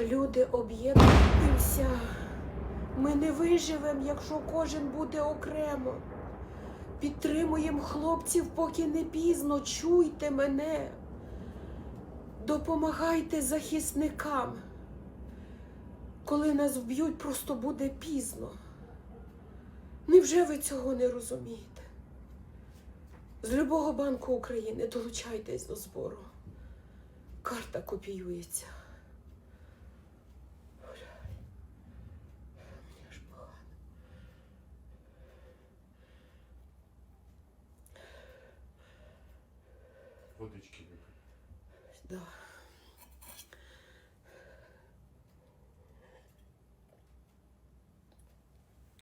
Люди об'єднуємося. Ми не виживемо, якщо кожен буде окремо. Підтримуємо хлопців, поки не пізно. Чуйте мене. Допомагайте захисникам. Коли нас вб'ють, просто буде пізно. Невже ви цього не розумієте? З любого банку України долучайтесь до збору. Карта копіюється. Водички. Да.